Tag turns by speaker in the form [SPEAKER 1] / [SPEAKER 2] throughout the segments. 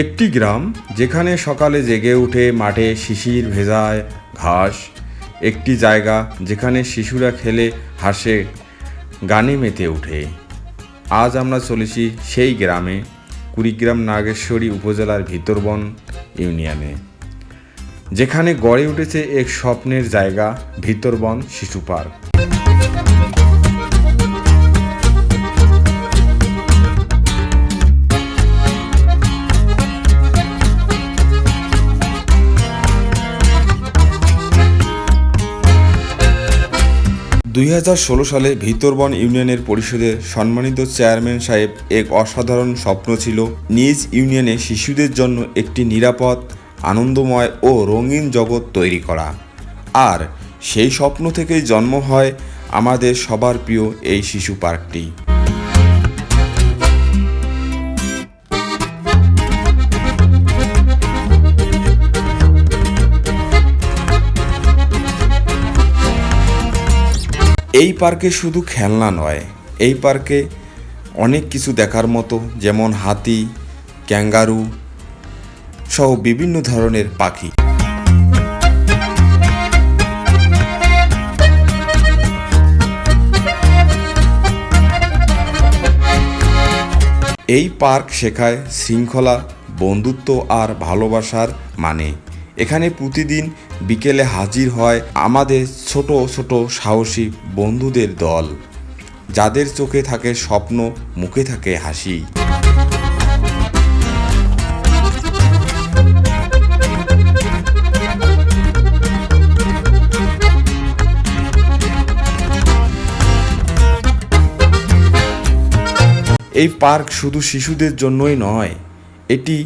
[SPEAKER 1] একটি গ্রাম যেখানে সকালে জেগে উঠে মাঠে শিশির ভেজায় ঘাস, একটি জায়গা যেখানে শিশুরা খেলে, হাসে, গানে মেতে ওঠে। আজ আমরা চলেছি সেই গ্রামে, কুড়িগ্রাম নাগেশ্বরী উপজেলার ভিতরবন ইউনিয়নে, যেখানে গড়ে উঠেছে এক স্বপ্নের জায়গা, ভিতরবন শিশু পার্ক। দুই হাজার ষোলো সালে ভিতরবন ইউনিয়নের পরিষদের সম্মানিত চেয়ারম্যান সাহেব এক অসাধারণ স্বপ্ন ছিল নিজ ইউনিয়নে শিশুদের জন্য একটি নিরাপদ, আনন্দময় ও রঙিন জগৎ তৈরি করা। আর সেই স্বপ্ন থেকেই জন্ম হয় আমাদের সবার প্রিয় এই শিশু পার্কটি। এই পার্কে শুধু খেলনা নয়, এই পার্কে অনেক কিছু দেখার মতো, যেমন হাতি, ক্যাঙ্গারু সহ বিভিন্ন ধরনের পাখি। এই পার্ক শেখায় শৃঙ্খলা, বন্ধুত্ব আর ভালোবাসার মানে। এখানে প্রতিদিন বিকেলে হাজির হয় আমাদের ছোট ছোট সাহসী বন্ধুদের দল। যাদের চোখে থাকে স্বপ্ন, মুখে থাকে হাসি। এই পার্ক শুধু শিশুদের জন্যই নয়, এটি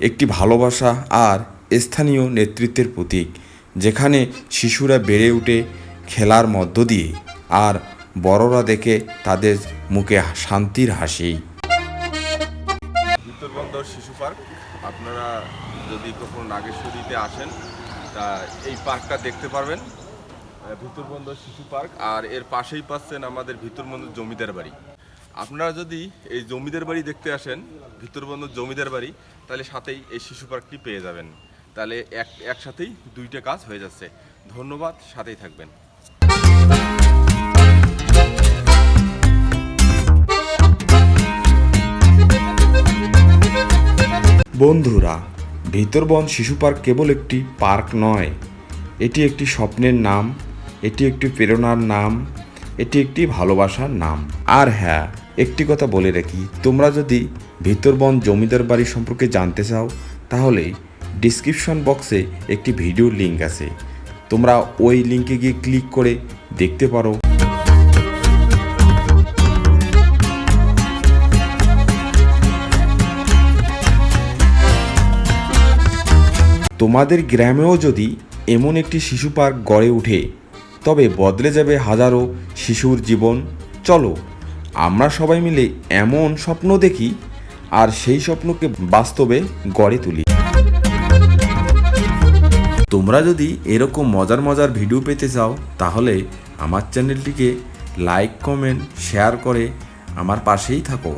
[SPEAKER 1] একটি ভালোবাসা আর স্থানীয় নেতৃত্বের প্রতীক, যেখানে শিশুরা বেড়ে উঠে খেলার মধ্য দিয়ে আর বড়রা দেখে তাদের মুখে শান্তির হাসি।
[SPEAKER 2] উত্তরবন্দর শিশু পার্ক, আপনারা যদি কখনো নাগেশ্বরীতে আসেন, তা এই পার্কটা দেখতে পারবেন। ভিতরবন্দর শিশু পার্ক, আর এর পাশেই পাচ্ছেন আমাদের ভিতরবন্দর জমিদার বাড়ি। আপনারা যদি এই জমিদার বাড়ি দেখতে আসেন ভিতরবন্দর জমিদার বাড়ি, তাহলে সাথেই এই শিশু পার্কটি পেয়ে যাবেন। তাহলে এক, একসাথেই দুইটা কাজ হয়ে যাচ্ছে। ধন্যবাদ, সাথেই থাকবেন।
[SPEAKER 1] বন্ধুরা, ভিতরবন শিশু পার্ক কেবল একটি পার্ক নয়। এটি একটি স্বপ্নের নাম, এটি একটি প্রেরণার নাম, এটি একটি ভালোবাসার নাম। আর হ্যাঁ একটি কথা বলে রাখি, তোমরা যদি ভিতরবন জমিদার বাড়ি সম্পর্কে জানতে চাও, তাহলে ডিসক্রিপশন বক্সে একটি ভিডিও লিঙ্ক আছে। তোমরা ওই লিঙ্কে গিয়ে ক্লিক করে দেখতে পারো। তোমাদের গ্রামেও যদি এমন একটি শিশু পার্ক গড়ে ওঠে, তবে বদলে যাবে হাজারো শিশুর জীবন। চলো, আমরা সবাই মিলে এমন স্বপ্ন দেখি, আর সেই স্বপ্নকে বাস্তবে গড়ে তুলি। তোমরা যদি এরকম মজার মজার ভিডিও পেতে চাও, তাহলে আমার চ্যানেলটিকে লাইক কমেন্ট শেয়ার করে আমার পাশেই থাকো।